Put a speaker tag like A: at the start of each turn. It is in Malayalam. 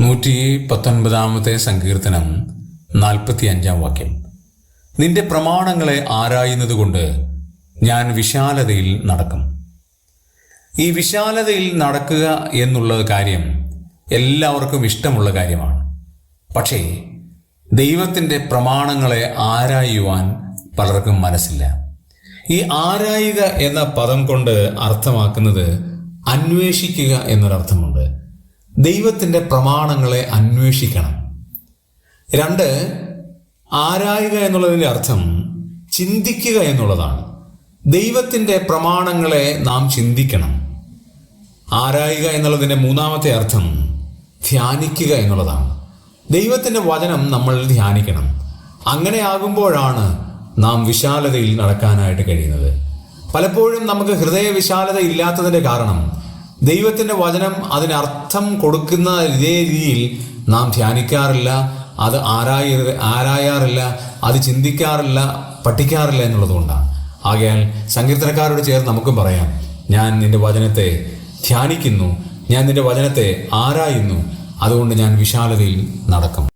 A: നൂറ്റി പത്തൊൻപതാമത്തെ സങ്കീർത്തനം നാൽപ്പത്തി അഞ്ചാം വാക്യം. നിന്റെ പ്രമാണങ്ങളെ ആരായുന്നതുകൊണ്ട് ഞാൻ വിശാലതയിൽ നടക്കും. ഈ വിശാലതയിൽ നടക്കുക എന്നുള്ള കാര്യം എല്ലാവർക്കും ഇഷ്ടമുള്ള കാര്യമാണ്. പക്ഷേ ദൈവത്തിന്റെ പ്രമാണങ്ങളെ ആരായുവാൻ പലർക്കും മനസ്സില്ല. ഈ ആരായുക എന്ന പദം കൊണ്ട് അർത്ഥമാക്കുന്നത് അന്വേഷിക്കുക എന്നൊരർത്ഥമുണ്ട്. ദൈവത്തിന്റെ പ്രമാണങ്ങളെ അന്വേഷിക്കണം. രണ്ട് ആരായുക എന്നുള്ളതിന്റെ അർത്ഥം ചിന്തിക്കുക എന്നുള്ളതാണ്. ദൈവത്തിന്റെ പ്രമാണങ്ങളെ നാം ചിന്തിക്കണം. ആരായുക എന്നുള്ളതിന്റെ മൂന്നാമത്തെ അർത്ഥം ധ്യാനിക്കുക എന്നുള്ളതാണ്. ദൈവത്തിന്റെ വചനം നമ്മൾ ധ്യാനിക്കണം. അങ്ങനെ ആകുമ്പോഴാണ് നാം വിശാലതയിൽ നടക്കാനായിട്ട് കഴിയുന്നത്. പലപ്പോഴും നമുക്ക് ഹൃദയ വിശാലത ഇല്ലാത്തതിന്റെ കാരണം ദൈവത്തിന്റെ വചനം അതിനർത്ഥം കൊടുക്കുന്ന ഇതേ രീതിയിൽ നാം ധ്യാനിക്കാറില്ല അത് ആരായ ആരായാറില്ല അത് ചിന്തിക്കാറില്ല പഠിക്കാറില്ല എന്നുള്ളതുകൊണ്ടാണ്. ആകയാൽ സങ്കീർത്തനക്കാരോട് ചേർന്ന് നമുക്കും പറയാം ഞാൻ നിന്റെ വചനത്തെ ധ്യാനിക്കുന്നു ഞാൻ നിന്റെ വചനത്തെ ആരായുന്നു അതുകൊണ്ട് ഞാൻ വിശാലതയിൽ നടക്കും.